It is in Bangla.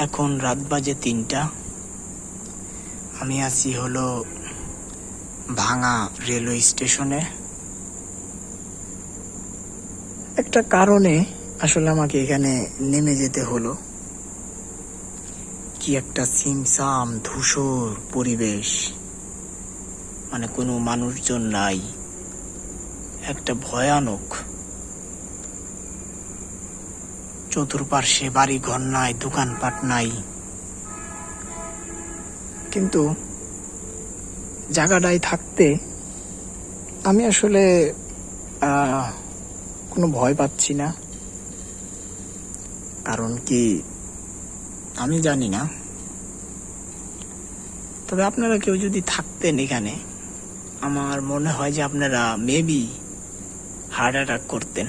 এখন রাত বাজে তিনটা। আমি আছি হলো ভাঙা রেলওয়ে স্টেশনে। একটা কারণে আসলে আমাকে এখানে নেমে যেতে হলো। কি একটা সিমসাম ধূসর পরিবেশ। মানে কোনো মানুষজন নাই। একটা ভয়ানক চতুর্পার্শ্বে বাড়ি ঘর নাই, দোকানপাট নাই। কিন্তু জায়গাটায় থাকতে আমি আসলে কোনো ভয় পাচ্ছি না। কারণ কি আমি জানি না। তবে আপনারা কেউ যদি থাকতেন এখানে, আমার মনে হয় যে আপনারা মেবি হার্ট অ্যাটাক করতেন।